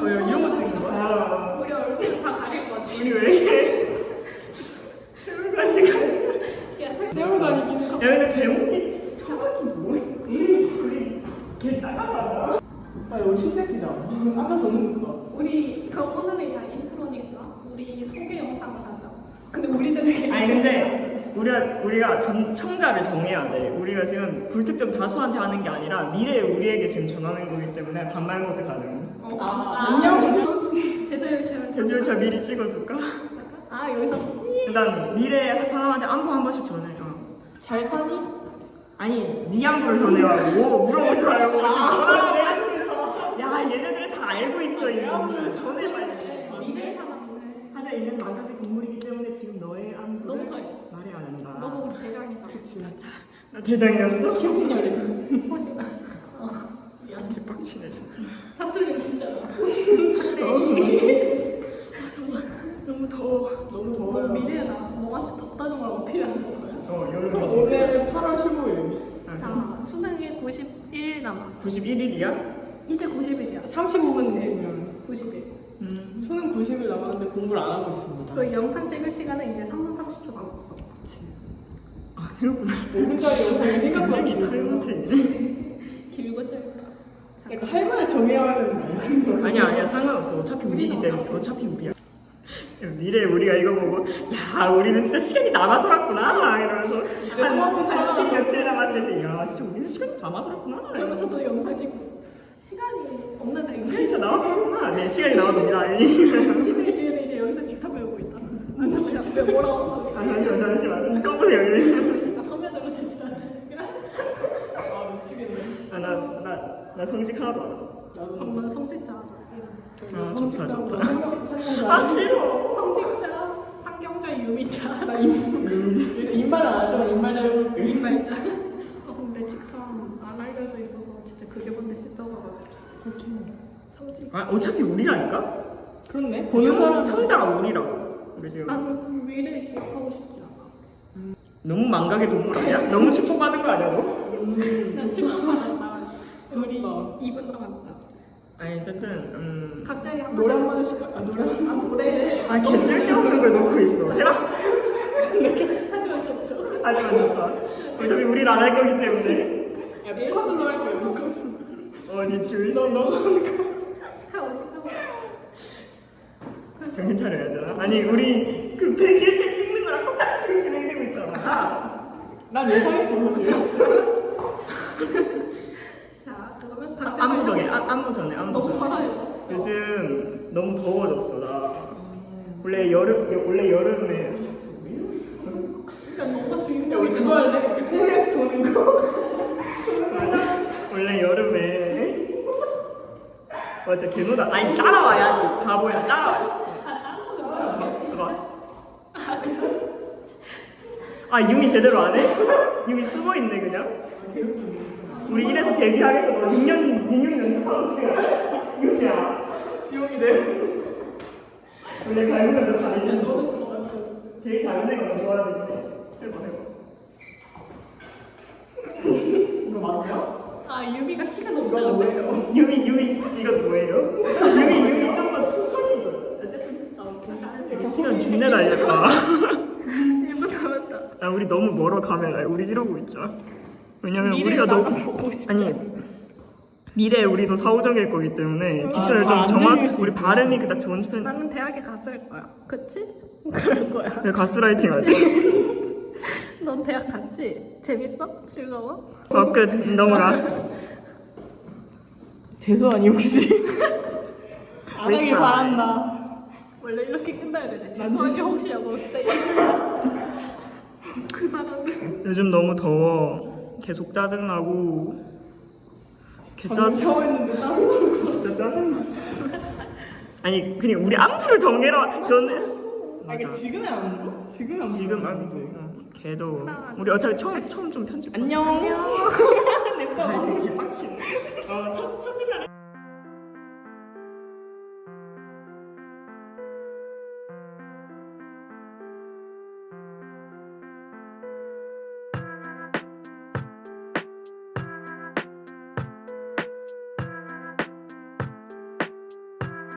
어, 이런 거 찍는 거야? 아, 우리 얼굴 다 가릴 거지. 우리 왜 이래? 세월간지 가. 야, 살 세월 다니긴 해. 야 근데 제목이 차박이 뭐? 우리 우리 개 작아잖아. 아, 이거 신세기다. 아까 전에 썼다. 우리 그럼 오늘은 이제 인트로니까 우리 소개 영상을 하자. 근데 우리들에게 아니 근데 우리가 우리가 전, 청자를 정해야 돼. 우리가 지금 불특정 다수한테 하는 게 아니라 미래의 우리에게 지금 전하는 거기 때문에 반말 모드 가능. 어, 아, 안녕. 제수열차를 제주열차 미리 찍어둘까? 아 여기서 일단 미래 사람한테 안부 한 번씩 전해줘. 잘 사니? 아니 네 안부를 전해라고 물어보지 말고 지금 전화를 해야 야 얘네들 다 알고 있어 이거 전해 빨리. 미래 사람이네. 하자 얘는 망각의 동물이기 때문에 지금 너의 안부를 너부터 해. 말해야 한다. 너가 우리 대장이잖아. 그치. 나 대장이었어? 캠핑 열리 훨씬 미안 개빡치네 진짜. 사투리 진짜. 너무 더워. 너무 너 더워요. 미래나 너한테 덥다는 걸 어필하는 거야? 어 여름. 오늘 8월 15일. 자, 수능이 91일 남았어. 91일이야? 이제 90일이야. 35분 뒤면 90일. 음. 수능 90일 남았는데 공부를 안 하고 있습니다. 그 영상 찍을 시간은 이제 3분 30초 남았어. 아 생각보다 5분짜리 영상이 생각보다. 타임어택이네. 길고 짧다. 자, 약간 할 말을 정해야 하는 거야. 아니야 아니야. 상관없어. 어차피 우리이기 때문에 어차피 우리야. 미래 우리가 이거 보고 야 우리는 진짜 시간이 남아돌았구나. 이러면서 한10 며칠 남았을 때야 진짜 우리는 시간이 남아돌았구나. 그러면서 또 영상 찍고. 시간이 없는데 이거 시간이 진짜 남아돌았구나. 네 시간이 남아돌니다. 10일 뒤에는 이제 여기서 직탑 배우고 있다. 아 잠시만 왜 뭐라고? 아 잠시만 잠시만 꺼보세요 여기 나 서면으로 진짜. 아, 미치겠네. 아 나나나 성직 하나도 안 해. 나도 방문 성직자라서. 아, 좋다, 좋다. 성직자. 아 싫어 성직자, 상경자, 유미자, 나 입, 입말 안 하지만 입말 잘 해볼게. 이말자. 아 근데 직탐 안 알려져 있어서 진짜 그게 뭔데 싶다고 가지고 성직. 아 어차피 우리라니까 그렇네. 보는 사람 청자가 우리라고 우리 지금 나는 미래에 기억하고 싶지 않아. 너무 망각의 동물 아니야? 너무 축복받은 거 아니야 너? 음, 나 지금 남았다. 둘이 좋다. 2분 남았다. 아니 어쨌든 음. 갑자기 한 노래 한 번씩 아 노래 한 아 노래 아, 개 쓸데없는 걸 넣고 있어. 해라. 하지만 좋죠. 하지만 좋다. 어차피 우린 안 할 거기 때문에. 야, 포커스로 할게요. 포커스로. 어디 줄너 너. 스카우 스카우. 정신 차려야 되나? 아니 우리 그 100일 때 찍는 거랑 똑같이 지금 진행되고 있잖아. 난 예상했어 사실. 자 그러면 아, 안무 전에. 아, 안무 전에, 안무 너무 전에. 털어요. 요즘 너무 더워졌어 나. 원래 여름 여- 원래 여름에 그러니까 너무 주인공이 여기 그거 할래? 이렇게 세계에서 도는 거. 원래 여름에 맞아 개노다. 아니 따라와야지 바보야 따라와. 봐봐. 아 유미 제대로 안 해? 유미 숨어 있네 그냥. 우리 이래서 데뷔하겠어. 너 6년 6년 연습하고 지금 유미야. 지옥이네. 원래 다 알지. 너는 그러면 제일 작은 애가. 해봐 해봐. 이거 맞아요? 아 유미가 키가 이거 높잖아. 뭐예요? 유미 유미 이거 뭐예요? 유미 유미 좀더 춘천인 거. 어쨌든 아, 이거 시간 존내 날렸다. 1분 남았다. 아 우리 너무 멀어 카메라. 우리 이러고 있자. 왜냐면 우리가 미래를 너무 보고 싶지 아니 않아. 미래 우리도 사후적일 거기 때문에 아, 딕션을 잘안 좀 정확. 수 우리 있구나. 발음이 그닥 좋은 편. 나는 대학에 갔을 거야. 그치? 그럴 거야. 왜 가스라이팅 하지? 넌 대학 갔지? 재밌어? 즐거워? 어, 끝 넘어가. 재수 아니 혹시? 안 하길 try. 바란다. 원래 이렇게 끝나야 되네. 난 죄송하게 됐어. 혹시 하고 그때 그만하면 요즘 너무 더워. 계속 짜증 나고. 개 방금 짜증. 샤워했는데 땀이 나고. 진짜 짜증. 아니 그냥 우리 안부를 정해라. 저는 아 이게 지금에 안 거? 지금에 안 지금 거? 안 걔도 우리 어차피 처음 처음 좀 편집. 안녕. 아, 이제 개빡치네. 어.